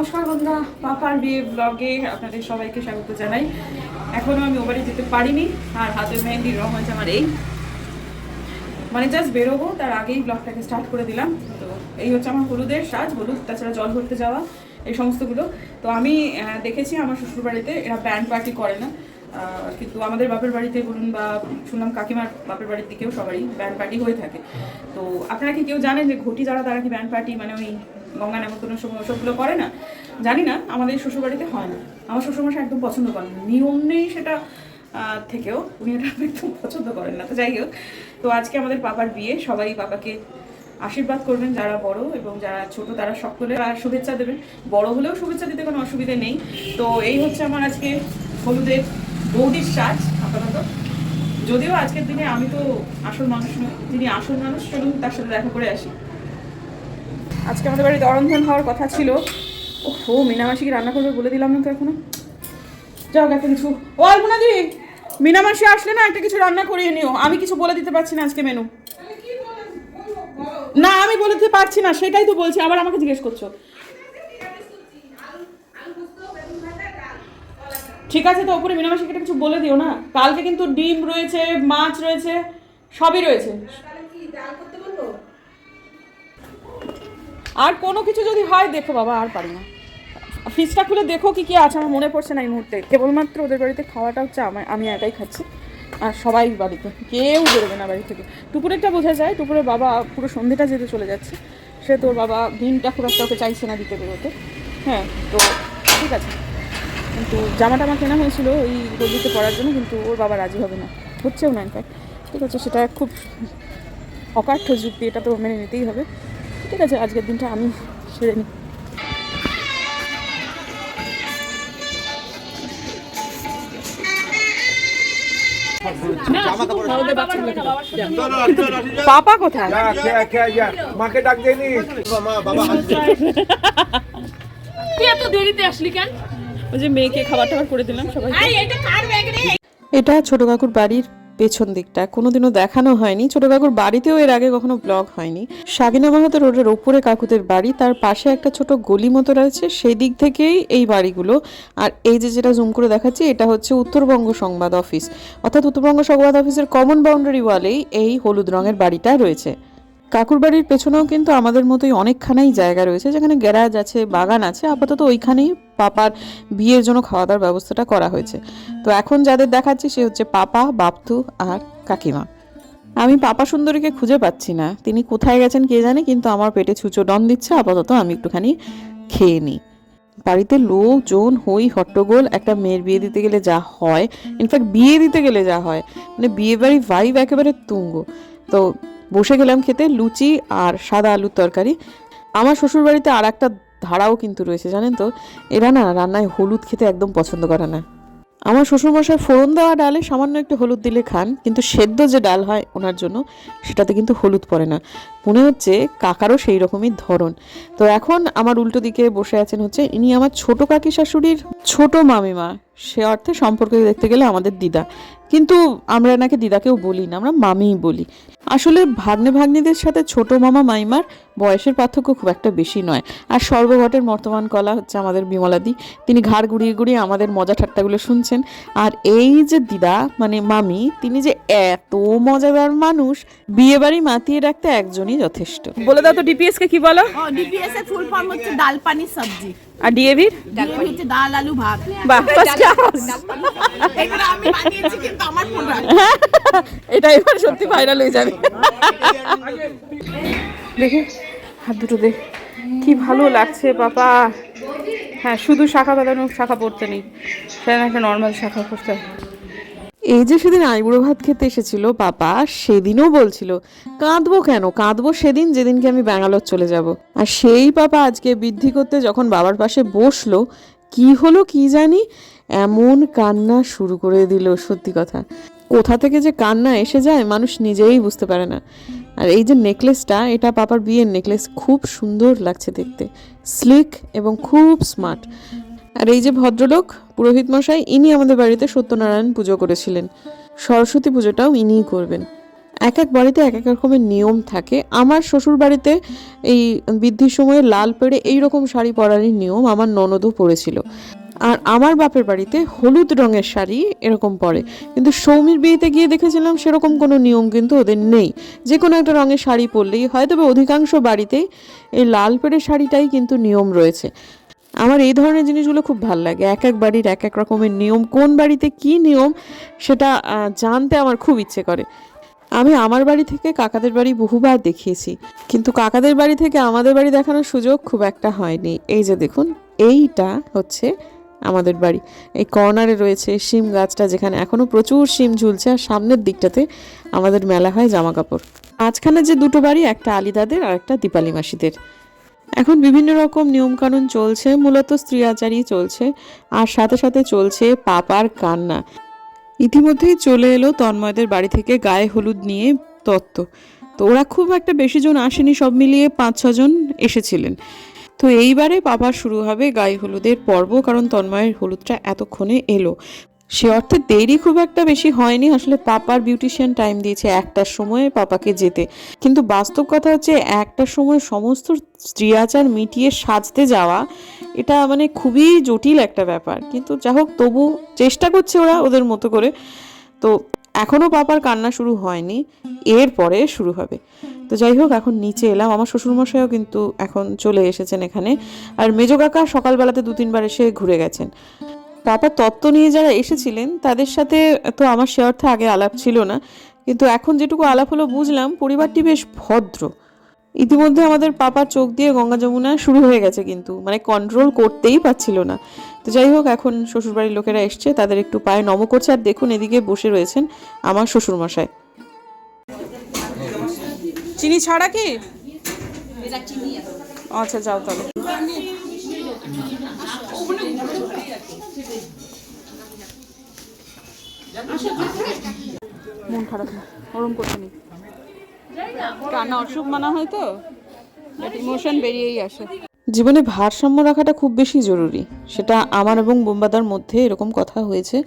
নমস্কার বন্ধুরা, পাপার বিয়ে ব্লগে আপনাদের সবাইকে স্বাগত জানাই। এখনও আমি ও বাড়ি যেতে পারিনি, আর হাতের মেহেন্দির রং হয়েছে আমার এই। মানে জাস্ট বেরোবো, তার আগেই ব্লগটাকে স্টার্ট করে দিলাম। তো এই হচ্ছে আমার হলুদের সাজ, হলুদ, তাছাড়া জল ভরতে যাওয়া, এই সমস্তগুলো। তো আমি দেখেছি আমার শ্বশুর বাড়িতে এরা ব্যান্ড পার্টি করে না। কিন্তু আমাদের বাপের বাড়িতে বলুন বা শুনলাম কাকিমার বাপের বাড়ির দিকেও সবারই ব্যান্ড পার্টি হয়ে থাকে। তো আপনারা কি কেউ জানেন যে ঘটি যারা, তারা কি ব্যান্ড পার্টি মানে ওই গঙ্গা নেমন্তন্ন সময় ওসবগুলো করে না। জানি না, আমাদের শ্বশুর বাড়িতে হয় না। আমার শ্বশুরমশাই একদম পছন্দ করেন না। নিয়ম নেই সেটা থেকেও। উনি এটা একদম পছন্দ করেন না। তো যাই হোক, তো আজকে আমাদের পাপার বিয়ে। সবাই পাপাকে আশীর্বাদ করবেন, যারা বড় এবং যারা ছোট, তারা সকলে শুভেচ্ছা দেবেন। বড় হলেও শুভেচ্ছা দিতে কোনো অসুবিধে নেই। তো এই হচ্ছে আমার আজকে হলুদের বৌদির সাজ আপাতত। যদিও আজকের দিনে আমি তো আসল মানুষ নই, যিনি আসল মানুষ, চলুন তার সাথে দেখা করে আসি। আজকে আমাদের বাড়িতে অরন্ধন হওয়ার কথা ছিল। ও মিনামাসি কি রান্না করবে বলে দিলাম না তো এখনও। যাও একটা কিছু ও আলপনা দি মিনামাসি আসলে না একটা কিছু রান্না করিয়ে নিও। আমি কিছু বলে দিতে পারছি না আজকে মেনু না, আমি বলে দিতে পারছি না, সেটাই তো বলছি। আবার আমাকে জিজ্ঞেস করছ। ঠিক আছে তো ওপরে মিনামাসিকে কিছু বলে দিও না। কালকে কিন্তু ডিম রয়েছে, মাছ রয়েছে, সবই রয়েছে। আর কোনো কিছু যদি হয়, দেখো বাবা, আর পারি না। ফ্রিজটা খুলে দেখো কি কি আছে, আমার মনে পড়ছে না এই মুহূর্তে। কেবলমাত্র ওদের বাড়িতে খাওয়াটা হচ্ছে আমার আমি একাই খাচ্ছি, আর সবাই বাড়িতে। কেউ বেরোবে না বাড়ি থেকে। টুকুরেরটা বোঝা যায় টুকুরের বাবা পুরো সন্ধ্যেটা যেতে চলে যাচ্ছে। সে তোর বাবা দিনটা খুব একটা ওকে চাইছে না দিতে বেরোতে। হ্যাঁ তো ঠিক আছে। কিন্তু জামা টামা কেনা হয়েছিল ওই গল্লিতে পরার জন্য, কিন্তু ওর বাবা রাজি হবে না। হচ্ছেও না ইনফ্যাক্ট ঠিক আছে, সেটা খুব অকাঠ্য যুক্তি, এটা তো মেনে নিতেই হবে। ঠিক আছে আজকের দিনটা আমি সেরে নিই পাপা কোথায়? মাকে ডাক দেয়নি তুই এত দেরিতে আসলি কেন? ওই যে মেয়েকে খাবার টাবার করে দিলাম সবাই এটা কার এটা ছোট কাকুর বাড়ির পেছন দিকটা কোনোদিনও দেখানো হয়নি। ছোট কাকুর বাড়িতেও এর আগে কখনো ব্লগ হয়নি। সাবিনা মাহাতো রোডের ওপরে কাকুদের বাড়ি, তার পাশে একটা ছোট গলি মতো রয়েছে, সেই দিক থেকেই এই বাড়িগুলো। আর এই যে যেটা জুম করে দেখাচ্ছি, এটা হচ্ছে উত্তরবঙ্গ সংবাদ অফিস অর্থাৎ উত্তরবঙ্গ সংবাদ অফিসের কমন বাউন্ডারি ওয়ালেই এই হলুদ রঙের বাড়িটা রয়েছে। কাকুর বাড়ির পেছনেও কিন্তু আমাদের মতোই অনেকখানাই জায়গা রয়েছে, যেখানে গ্যারাজ আছে, বাগান আছে, আপাতত ওইখানেই পাপার বিয়ের জন্য খাওয়া দাওয়ার ব্যবস্থাটা করা হয়েছে। তো এখন যাদের দেখাচ্ছি সে হচ্ছে পাপা বাপতু আর কাকিমা। আমি পাপা সুন্দরীকে খুঁজে পাচ্ছি না। তিনি কোথায় গেছেন কে জানে, কিন্তু আমার পেটে ছুঁচো ডন দিচ্ছে, আপাতত আমি একটুখানি খেয়ে নিই। বাড়িতে লোকজন, হই, হট্টগোল, একটা মেয়ের বিয়ে দিতে গেলে যা হয় ইনফ্যাক্ট বিয়ে দিতে গেলে যা হয় মানে বিয়ে বাড়ি ভাইব একেবারে তুঙ্গ। তো বসে গেলাম খেতে, লুচি আর সাদা আলুর তরকারি। আমার শ্বশুর বাড়িতে আর একটা ধারাও কিন্তু রয়েছে, জানেন তো? এরা না রান্নায় হলুদ খেতে একদম পছন্দ করে না। আমার শ্বশুরমশাই ফোড়ন দেওয়া ডালে সামান্য একটু হলুদ দিলে খান, কিন্তু সেদ্ধ যে ডাল হয় ওনার জন্য, সেটাতে কিন্তু হলুদ পড়ে না। মনে হচ্ছে কাকারও সেই রকমই ধরন। তো এখন আমার উল্টো দিকে বসে আছেন হচ্ছে ইনি আমার ছোট কাকি শাশুড়ির ছোট মামিমা। সে অর্থে সম্পর্কে দেখতে গেলে আমাদের দিদা। কিন্তু আমরা নাকি দিদাকেও বলি না আমরা মামিই বলি। আসলে ভাগ্নে ভাগ্নিদের সাথে ছোট মামা মাইমার বয়সের পার্থক্য খুব একটা বেশি নয় আর সর্বঘটের বর্তমান কলা হচ্ছে আমাদের বিমলাদি তিনি ঘাড় গুড়িয়ে গুড়িয়ে আমাদের মজা ঠাট্টাগুলো শুনছেন আর এই যে দিদা মানে মামি তিনি যে এত মজাদার মানুষ বিয়ে বাড়ি মাতিয়ে রাখতে একজনই যথেষ্ট বলে দাও তো ডিপিএস কে কি বলো ডিপিএস এর ফুল ফর্ম হচ্ছে ডাল পানি সবজি আর ডিএভির ডাল আলু ভাত বাহ ফার্স্ট ক্লাস এটা আমি বানিয়েছি কিন্তু আমার ফোন এটা এবার সত্যি ভাইরাল হয়ে যাবে দেখে? হাত দুটো দেখ কি ভালো লাগছে, বাবা। হ্যাঁ শুধু শাখা বাঁধানো, শাখা পড়তে নেই। সেখানে একটা নর্মাল শাখা পড়তে হয়। এই যে সেদিন আইবুড়ো ভাত খেতে এসেছিল বাবা, সেদিনও বলছিল, কাঁদবো কেন? কাঁদবো সেদিন, যেদিনকে আমি ব্যাঙ্গালোর চলে যাব। আর সেই পাপা আজকে বৃদ্ধি করতে যখন বাবার পাশে বসল, কি হলো কি জানি? এমন কান্না শুরু করে দিল, সত্যি কথা। কোথা থেকে যে কান্না এসে যায়, মানুষ নিজেই বুঝতে পারে না। আর এই যে নেকলেসটা, এটা পাপার বিয়ের নেকলেস, খুব সুন্দর লাগছে দেখতে। স্লিক এবং খুব স্মার্ট আর এই যে ভদ্রলোক, পুরোহিত মশাই, ইনি আমাদের বাড়িতে সত্যনারায়ণ পুজো করেছিলেন। সরস্বতী পুজোটাও ইনিই করবেন। এক এক বাড়িতে এক এক রকমের নিয়ম থাকে। আমার শ্বশুর বাড়িতে এই বৃদ্ধির সময়ে লাল পেড়ে এই রকম শাড়ি পরারই নিয়ম আমার ননদও পরেছিল। আর আমার বাপের বাড়িতে হলুদ রঙের শাড়ি এরকম পরে। কিন্তু সৌমির বিয়েতে গিয়ে দেখেছিলাম সেরকম কোনো নিয়ম কিন্তু ওদের নেই। যে কোনো একটা রঙের শাড়ি পরলেই হয়, তবে অধিকাংশ বাড়িতেই এই লাল পেড়ে শাড়িটাই কিন্তু নিয়ম রয়েছে। আমার এই ধরনের জিনিসগুলো খুব ভালো লাগে। এক এক বাড়ির এক এক রকমের নিয়ম, কোন বাড়িতে কি নিয়ম সেটা জানতে আমার খুব ইচ্ছে করে। আমি আমার বাড়ি থেকে কাকাদের বাড়ি বহুবার দেখিয়েছি। কিন্তু কাকাদের বাড়ি থেকে আমাদের বাড়ি দেখানোর সুযোগ খুব একটা হয়নি। এই যে দেখুন, এইটা হচ্ছে আমাদের বাড়ি। এই কর্নারে রয়েছে শিম গাছটা যেখানে এখনও প্রচুর শিম ঝুলছে আর সামনের দিকটাতে আমাদের মেলা হয় জামা কাপড় মাঝখানে যে দুটো বাড়ি, একটা আলিদাদের আর একটা দীপালি মাসিদের। এখন বিভিন্ন রকম নিয়মকানুন চলছে, মূলত স্ত্রী আচারই চলছে, আর সাথে সাথে চলছে পাপার কান্না। ইতিমধ্যেই চলে এলো তন্ময়দের বাড়ি থেকে গায়ে হলুদ নিয়ে তত্ত্ব। তো ওরা খুব একটা বেশি জন আসেনি, সব মিলিয়ে পাঁচ ছজন এসেছিলেন। তো এইবারে বাবার শুরু হবে গায়ে হলুদের পর্ব, কারণ তন্ময়ের হলুদটা এতক্ষণে এলো। সে অর্থে দেরি খুব একটা বেশি হয়নি। আসলে পাপার বিউটিশিয়ান টাইম দিয়েছে একটার সময় পাপাকে যেতে। কিন্তু বাস্তব কথা হচ্ছে একটার সময় সমস্ত স্ত্রী আচার মিটিয়ে সাজতে যাওয়া, এটা মানে খুবই জটিল একটা ব্যাপার। কিন্তু যা হোক, তবু চেষ্টা করছে ওরা ওদের মতো করে। তো এখনও পাপার কান্না শুরু হয়নি, এরপরে শুরু হবে। তো যাই হোক, এখন নিচে এলাম। আমার শ্বশুরমশাইও কিন্তু এখন চলে এসেছেন এখানে। আর মেজো কাকা সকালবেলাতে দু তিনবার এসে ঘুরে গেছেন। পাপার তত্ত্ব নিয়ে যারা এসেছিলেন, তাদের সাথে তো আমার সে অর্থে আগে আলাপ ছিল না। কিন্তু এখন যেটুকু আলাপ হলো বুঝলাম, পরিবারটি বেশ ভদ্র। ইতিমধ্যে আমাদের পাপার চোখ দিয়ে গঙ্গা যমুনা শুরু হয়ে গেছে কিন্তু মানে কন্ট্রোল করতেই পারছিল না। তো যাই হোক, এখন শ্বশুরবাড়ির লোকেরা এসছে, তাদের একটু পায়ে নম করছে, আর দেখুন এদিকে বসে রয়েছেন আমার শ্বশুরমশাই। চিনি ছাড়া কি? আচ্ছা যাও তাহলে। মন খারাপ না, ওরম করতে নেই। কান্না অসুখ মানা হয় তো ইমোশন বেরিয়েই আসে। জীবনে ভারসাম্য রাখাটা খুব বেশি জরুরি। সেটা আমার এবং বোম্বাদার মধ্যে এরকম কথা হয়েছে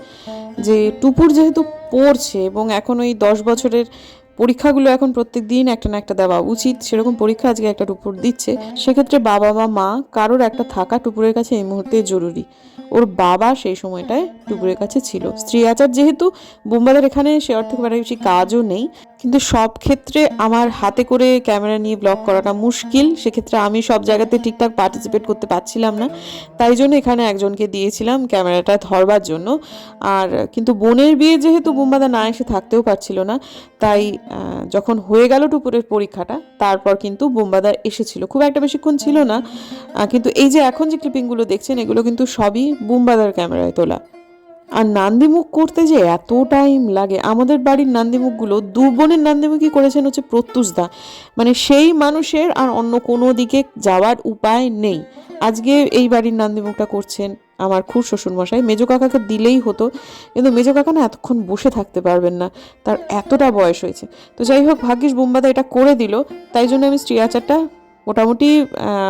যে, টুপুর যেহেতু পড়ছে এবং এখন ওই দশ বছরের পরীক্ষাগুলো এখন প্রত্যেক দিন একটা না একটা দেওয়া উচিত। সেরকম পরীক্ষা আজকে একটা টুপুর দিচ্ছে। সেক্ষেত্রে বাবা বা মা কারোর একটা থাকা টুপুরের কাছে এই মুহূর্তে জরুরি। ওর বাবা সেই সময়টায় টুপুরের কাছে ছিল। স্ত্রী আচার যেহেতু বোম্বাদের এখানে সে অর্থে খুব একটা বেশি কাজও নেই। কিন্তু সব ক্ষেত্রে আমার হাতে করে ক্যামেরা নিয়ে ব্লগ করাটা মুশকিল। সেক্ষেত্রে আমি সব জায়গাতে ঠিকঠাক পার্টিসিপেট করতে পারছিলাম না। তাই জন্য এখানে একজনকে দিয়েছিলাম ক্যামেরাটা ধরবার জন্য। আর কিন্তু বোনের বিয়ে যেহেতু বোম্বাদা না এসে থাকতেও পারছিল না, তাই যখন হয়ে গেল টুপুরের পরীক্ষাটা, তারপর কিন্তু বোম্বাদা এসেছিল। খুব একটা বেশিক্ষণ ছিল না। কিন্তু এই যে এখন যে ক্লিপিংগুলো দেখছেন, এগুলো কিন্তু সবই বোম্বাদার ক্যামেরায় তোলা। আর নান্দিমুখ করতে যে এত টাইম লাগে। আমাদের বাড়ির নান্দিমুখগুলো, দু বোনের নান্দিমুখই করেছেন হচ্ছে প্রত্যুষদা। মানে সেই মানুষের আর অন্য কোনো দিকে যাওয়ার উপায় নেই। আজকে এই বাড়ির নান্দিমুখটা করছেন আমার খুব শ্বশুরমশাই। মেজো কাকাকে দিলেই হতো, কিন্তু মেজো কাকা না এতক্ষণ বসে থাকতে পারবেন না। তার এতটা বয়স হয়েছে। তো যাই হোক, ভাগ্যিস বোম্বাদা এটা করে দিল। তাই জন্য আমি স্ত্রী আচারটা মোটামুটি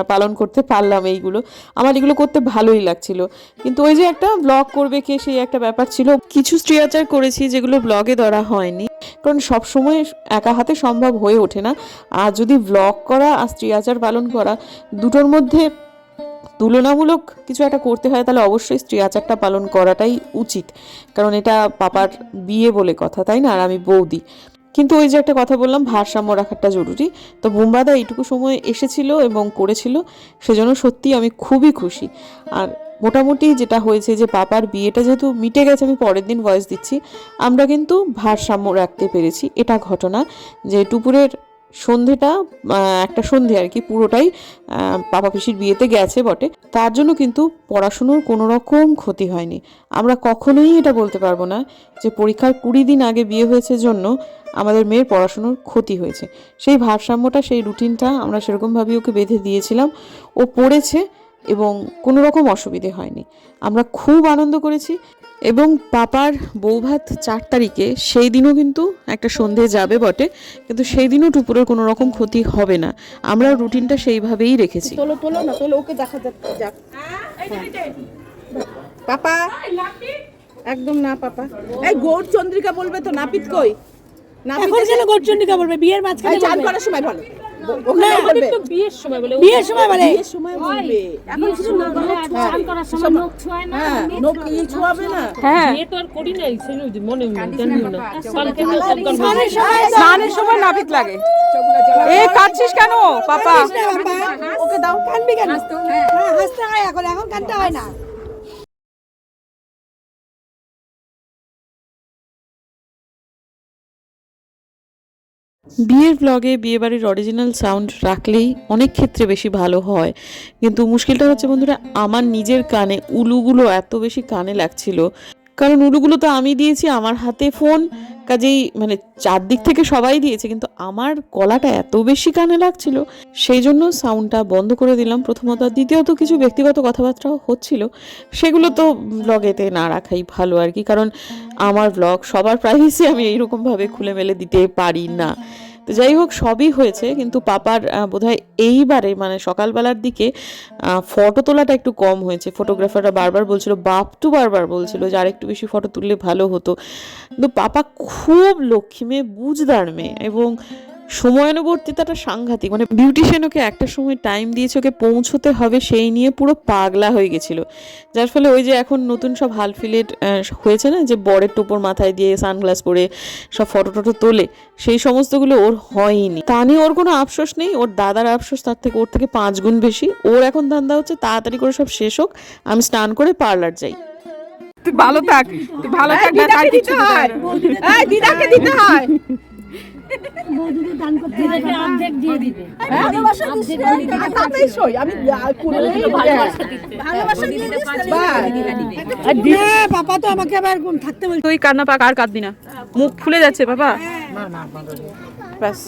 পালন করতে পারলাম এইগুলো। আমার এগুলো করতে ভালোই লাগছিল। কিন্তু ওই যে একটা ব্লগ করবে কে, সেই একটা ব্যাপার ছিল। কিছু স্ত্রী আচার করেছি যেগুলো ব্লগে ধরা হয়নি। কারণ সব সময় একা হাতে সম্ভব হয়ে ওঠে না। আর যদি ব্লগ করা আর স্ত্রীআচার পালন করা দুটোর মধ্যে তুলনামূলক কিছু একটা করতে হয়, তাহলে অবশ্যই স্ত্রী আচারটা পালন করাটাই উচিত। কারণ এটা পাপার বিয়ে বলে কথা, তাই না? আর আমি বৌদি। কিন্তু ওই যে একটা কথা বললাম, ভারসাম্য রাখাটা জরুরি। তো বোম্বাদা এইটুকু সময় এসেছিল এবং করেছিল, সেজন্য সত্যি আমি খুবই খুশি। আর মোটামুটি যেটা হয়েছে যে পাপার বিয়েটা যেহেতু মিটে গেছে, আমি পরের দিন ভয়েস দিচ্ছি, আমরা কিন্তু ভারসাম্য রাখতে পেরেছি। এটা ঘটনা যে টুপুরের সন্ধেটা একটা সন্ধে আর কি, পুরোটাই পাপা পিসির বিয়েতে গেছে বটে। তার জন্য কিন্তু পড়াশুনোর কোনো রকম ক্ষতি হয়নি। আমরা কখনোই এটা বলতে পারব না যে পরীক্ষার কুড়ি দিন আগে বিয়ে হয়েছে জন্য আমাদের মেয়ের পড়াশুনোর ক্ষতি হয়েছে। সেই ভারসাম্যটা, সেই রুটিনটা আমরা সেরকমভাবেই ওকে বেঁধে দিয়েছিলাম। ও পড়েছে এবং কোনো রকম অসুবিধে হয়নি। আমরা খুব আনন্দ করেছি এবং পাপার বৌভাত চার তারিখে সেই দিনও কিন্তু একটা সন্ধে যাবে বটে, কিন্তু সেই দিনও টুপুরের কোনো রকম ক্ষতি হবে না। আমরা রুটিনটা সেইভাবেই রেখেছি। তোলো তোলো না, তোলো, ওকে দেখা যাক যাক। পাপা? একদম না, পাপা। এই গৌর চন্দ্রিকা বলবে তো, নাপিত কই? এখন কেন গর্জনিকা বলবে? বিয়ের মাঝখানে চান করার সময় বলে। বিয়ের সময় বলে বিয়ের সময় বলে। বিয়ের সময় বলবে। এখন কিছু না বলে চান করার সময় মুখ ছোঁয় না নোক ছোঁয়াবে না। হ্যাঁ। বিয়ে তো আর করি নাই ছেলে মনে মনে জানিও না কালকে তো সব গল্প স্নানের সময় নাপিত লাগে। এ কাঁদছিস কেন পাপা? ওকে দাও কানবি কেন? হ্যাঁ হাসতে হয় এখন এখন কানতে হয় না। বিয়ের ব্লগে বিয়েবাড়ির অরিজিনাল সাউন্ড রাখলেই অনেক ক্ষেত্রে বেশি ভালো হয়। কিন্তু মুশকিলটা হচ্ছে, বন্ধুরা, আমার নিজের কানে উলুগুলো এত বেশি কানে লাগছিল। কারণ উলুগুলো তো আমি দিয়েছি আমার হাতে ফোন, কাজেই মানে চারদিক থেকে সবাই দিয়েছে, কিন্তু আমার গলাটা এত বেশি কানে লাগছিল। সেই জন্য সাউন্ডটা বন্ধ করে দিলাম। প্রথমত দ্বিতীয়ত কিছু ব্যক্তিগত কথাবার্তাও হচ্ছিল। সেগুলো তো ব্লগেতে না রাখাই ভালো আর কি, কারণ আমার ব্লগ সবার প্রাইভেসি আমি এইরকমভাবে খুলে মেলে দিতে পারি না। তো যাই হোক, সবই হয়েছে, কিন্তু পাপার বোধহয় এইবারে মানে সকালবেলার দিকে ফটো তোলাটা একটু কম হয়েছে। ফটোগ্রাফাররা বারবার বলছিল, বাপটু বারবার বলছিল যে, আর একটু বেশি ফটো তুললে ভালো হতো। কিন্তু পাপা খুব লক্ষ্মী মেয়ে, বুঝদার মেয়ে এবং সময়ানুবর্তিতাটা সাংঘাতিক। মানে বিউটিশিয়ান ওকে একটা সময় টাইম দিয়েছে ওকে পৌঁছতে হবে সেই নিয়ে পুরো পাগলা হয়ে গেছিল। যার ফলে ওই যে এখন নতুন সব হালফিলেট হয়েছে না? যে বরের টোপর মাথায় দিয়ে সানগ্লাস পরে সব ফটো টটো তোলে সেই সমস্তগুলো ওর হয়নি। তা নিয়ে ওর কোনো আফসোস নেই ওর দাদার আফসোস তার থেকে ওর থেকে পাঁচ গুণ বেশি। ওর এখন ধান্দা হচ্ছে তাড়াতাড়ি করে সব শেষ হোক আমি স্নান করে পার্লার যাই। তুই ভালো থাক তুই ভালো থাক না তার কিছু হয়। এই দিদাকে দিতে হয়। দিদিকে অর্ধেক দিয়ে দিবে। ভালোবাসা দিচ্ছে তাতেই সই আমি কুড়েলেই ভালোবাসা দিয়ে দিচ্ছে পাপা তো আমাকে আবার থাকতে বলছে। তুই কান্না পাক আর কাঁদবি না? মুখ ফুলে যাচ্ছে বাবা ব্যাস।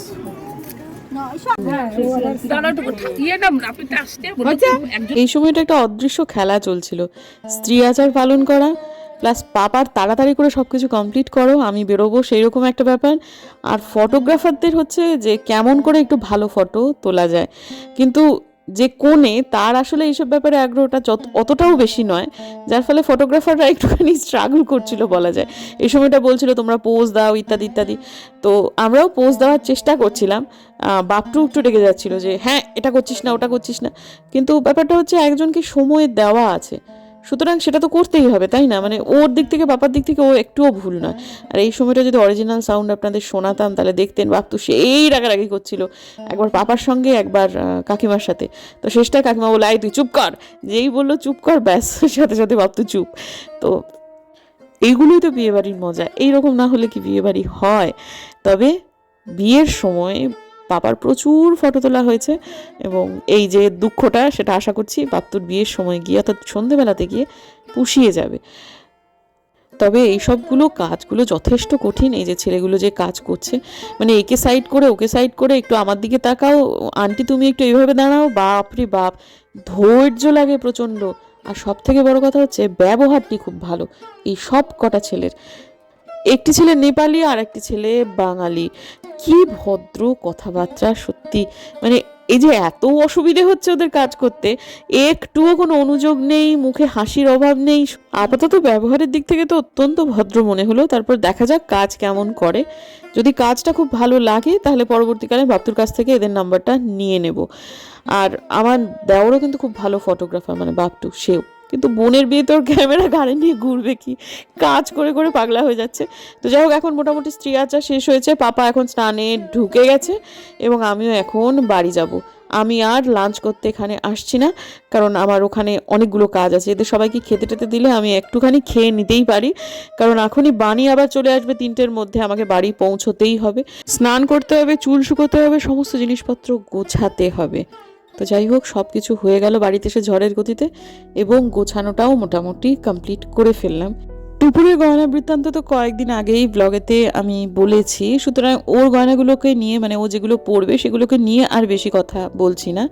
এই সময়টা একটা অদৃশ্য খেলা চলছিল। স্ত্রী আচার পালন করা প্লাস পাপার তাড়াতাড়ি করে সব কিছু কমপ্লিট করো, আমি বেরোবো সেই রকম একটা ব্যাপার। আর ফটোগ্রাফারদের হচ্ছে যে কেমন করে একটু ভালো ফটো তোলা যায়। কিন্তু যে কোণে তার আসলে এইসব ব্যাপারে আগ্রহটা অতটাও বেশি নয়, যার ফলে ফটোগ্রাফাররা একটুখানি স্ট্রাগল করছিল বলা যায়। এই সময়টা বলছিল, তোমরা পোজ দাও, ইত্যাদি ইত্যাদি। তো আমরাও পোজ দেওয়ার চেষ্টা করছিলাম। বাপটু একটু ডেকে যাচ্ছিল যে হ্যাঁ এটা করছিস না, ওটা করছিস না। কিন্তু ব্যাপারটা হচ্ছে একজনকে সময় দেওয়া আছে। সুতরাং সেটা তো করতেই হবে, তাই না? মানে ওর দিক থেকে বাপার দিক থেকে ও একটুও ভুল নয়। আর এই সময়টা যদি অরিজিনাল সাউন্ড আপনাদের শোনাতাম, তাহলে দেখতেন বাপতু সেই রাগারাগি করছিল। একবার পাপার সঙ্গে, একবার কাকিমার সাথে। তো শেষটা কাকিমা বলে আই তুই চুপ কর। যেই বলল, চুপ কর, ব্যাস। সাথে সাথে বাপতু চুপ। তো এইগুলোই তো বিয়েবাড়ির মজা। এইরকম না হলে কি বিয়েবাড়ি হয়? তবে বিয়ের সময় পাপার প্রচুর ফটো তোলা হয়েছে এবং এই যে দুঃখটা সেটা আশা করছি বাপ্তুর বিয়ের সময় গিয়ে অর্থাৎ সন্ধেবেলাতে গিয়ে পুষিয়ে যাবে। তবে এই সবগুলো কাজগুলো যথেষ্ট কঠিন, এই যে ছেলেগুলো যে কাজ করছে। মানে একে সাইড করে, ওকে সাইড করে একটু আমার দিকে তাকাও, আন্টি তুমি একটু এইভাবে দাঁড়াও, বাপ রে বাপ, ধৈর্য লাগে প্রচণ্ড। আর সব থেকে বড় কথা হচ্ছে ব্যবহারটি খুব ভালো, এই সব কটা ছেলের। একটি ছেলে নেপালি আর একটি ছেলে বাঙালি। কি ভদ্র কথাবার্তা, সত্যি। মানে এই যে এত অসুবিধে হচ্ছে ওদের কাজ করতে, একটুও কোনো অনুযোগ নেই, মুখে হাসির অভাব নেই। আপাতত ব্যবহারের দিক থেকে তো অত্যন্ত ভদ্র মনে হলো। তারপর দেখা যাক কাজ কেমন করে। যদি কাজটা খুব ভালো লাগে, তাহলে পরবর্তীকালে বাপ্তুর কাছ থেকে এদের নাম্বারটা নিয়ে নেব। আর আমার দেওরও কিন্তু খুব ভালো ফটোগ্রাফার মানে বাপটু সেও। কিন্তু বোনের বিয়ে তোর ক্যামেরা ঘাড়ে নিয়ে ঘুরবে কি? কাজ করে করে পাগলা হয়ে যাচ্ছে। তো যাই হোক, এখন মোটামুটি স্ত্রী আচার শেষ হয়েছে। পাপা এখন স্নানে ঢুকে গেছে এবং আমিও এখন বাড়ি যাব। আমি আর লাঞ্চ করতে এখানে আসছি না, কারণ আমার ওখানে অনেকগুলো কাজ আছে। এদের সবাইকে খেতে টেতে দিলে আমি একটুখানি খেয়ে নিতেই পারি। কারণ এখনই বাণী আবার চলে আসবে তিনটের মধ্যে, আমাকে বাড়ি পৌঁছতেই হবে। স্নান করতে হবে, চুল শুকোতে হবে, সমস্ত জিনিসপত্র গোছাতে হবে। তো যাই হোক সব কিছু হয়ে গেল বাড়িতে এসে ঝড়ের গতিতে এবং গোছানোটাও মোটামুটি কমপ্লিট করে ফেললাম। টুপুরের গয়না বৃত্তান্ত তো কয়েকদিন আগেই ব্লগেতে আমি বলেছি, সুতরাং ওর গয়নাগুলোকে নিয়ে মানে ও যেগুলো পরবে সেগুলোকে নিয়ে আর বেশি কথা বলছি না।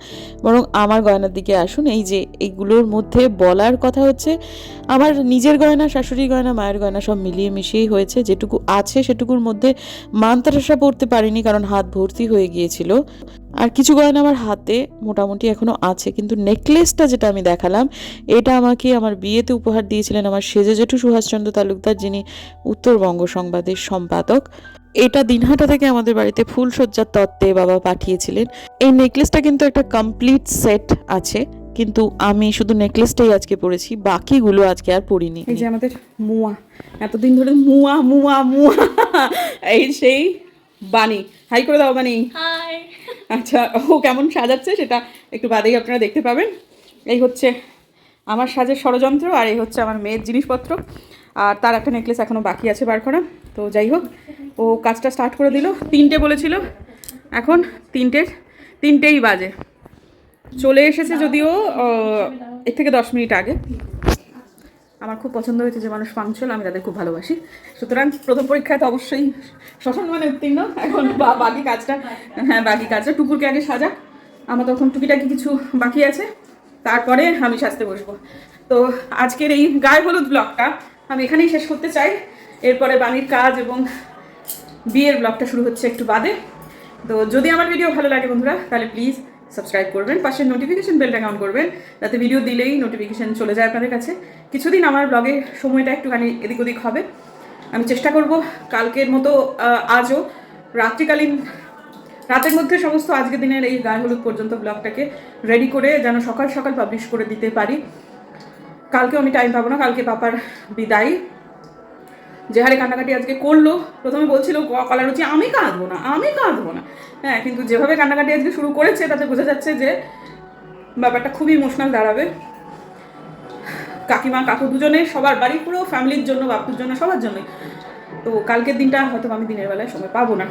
বরং আমার গয়নার দিকে আসুন, এই যে এইগুলোর মধ্যে বলার কথা হচ্ছে, আমার নিজের গয়না শাশুড়ি গয়না, মায়ের গয়না সব মিলিয়ে মিশিয়েই হয়েছে, যেটুকু আছে সেটুকুর মধ্যে মান্তারাসা পড়তে পারিনি কারণ হাত ভর্তি হয়ে গিয়েছিল। আর কিছু গয়না আমার হাতে মোটামুটি এখনও আছে কিন্তু নেকলেসটা যেটা আমি দেখালাম এটা আমাকে আমার বিয়েতে উপহার দিয়েছিলেন আমার সেজে জেঠু সুভাষচন্দ্র তালুকদার যিনি উত্তরবঙ্গ সংবাদের সম্পাদক। এটা দিনহাটা থেকে আমাদের বাড়িতে ফুলসজ্জার তত্ত্বে বাবা পাঠিয়েছিলেন। এই নেকলেসটা কিন্তু একটা কমপ্লিট সেট আছে কিন্তু আমি শুধু নেকলেসটাই আজকে পরেছি বাকিগুলো আজকে আর পরিনি। এই যে আমাদের মুয়া এতদিন ধরে মুয়া মুয়া মুয়া এই সেই বাণী। হাই করে দাও বাণী। আচ্ছা ও কেমন সাজাচ্ছে সেটা একটু বাদেই আপনারা দেখতে পাবেন। এই হচ্ছে আমার সাজের ষড়যন্ত্র আর এই হচ্ছে আমার মেয়ের জিনিসপত্র। আর তার একটা নেকলেস এখনও বাকি আছে বার করা তো যাই হোক, ও কাজটা স্টার্ট করে দিল। তিনটে বলেছিল। এখন তিনটের তিনটেই বাজে। চলে এসেছে যদিও এর থেকে দশ মিনিট আগে। আমার খুব পছন্দ হয়েছে যে মানুষ পাংচুয়াল আমি তাদের খুব ভালোবাসি। সুতরাং প্রথম পরীক্ষায় তো অবশ্যই শ্মশান মানে উত্তীর্ণ। এখন বাকি কাজটা হ্যাঁ বাকি কাজটা টুকুরকে আগে সাজা। আমার তখন টুকিটাকি কিছু বাকি আছে। তারপরে আমি সাজতে বসবো। তো আজকের এই গায়ে হলুদ ব্লগটা আমি এখানেই শেষ করতে চাই। এরপরে বাণীর কাজ এবং বিয়ের ব্লগটা শুরু হচ্ছে একটু বাদে। তো যদি আমার ভিডিও ভালো লাগে বন্ধুরা, তাহলে প্লিজ সাবস্ক্রাইব করবেন পাশের নোটিফিকেশন বেলটা অন করবেন, যাতে ভিডিও দিলেই নোটিফিকেশন চলে যায় আপনাদের কাছে। কিছুদিন আমার ব্লগের সময়টা একটুখানি এদিক ওদিক হবে। আমি চেষ্টা করব কালকের মতো আজও রাত্রিকালীন, রাতের মধ্যে সমস্ত আজকের দিনের এই গায়ে হলুদ পর্যন্ত ব্লগটাকে রেডি করে যেন সকাল সকাল পাবলিশ করে দিতে পারি। কালকেও আমি টাইম পাবো না, কালকে পাপার বিদায়। যে হারে কান্নাকাটি আজকে করল। প্রথমে বলছিল ক- কলার রুচি, আমি কাঁদবো না, আমি কাঁদবো না। হ্যাঁ কিন্তু যেভাবে কান্নাকাটি আজকে শুরু করেছে, তাতে বোঝা যাচ্ছে যে ব্যাপারটা খুবই ইমোশনাল দাঁড়াবে। কাকিমা, কাকু দুজনে, সবার বাড়ি পুরো ফ্যামিলির জন্য, বাপুর জন্য, সবার জন্যই। তো কালকের দিনটা হয়তো আমি দিনের বেলায় সময় পাবো না।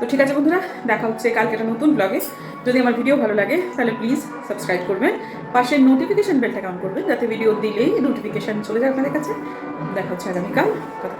তো ঠিক আছে বন্ধুরা, দেখা হচ্ছে কালকে একটা নতুন ব্লগে যদি আমার ভিডিও ভালো লাগে, তাহলে প্লিজ সাবস্ক্রাইব করবেন। পাশে নোটিফিকেশান বেলটা কাউন্ট করবেন, যাতে ভিডিও দিলেই নোটিফিকেশান চলে যায় আপনাদের কাছে। দেখা হচ্ছে আগামীকাল। কথা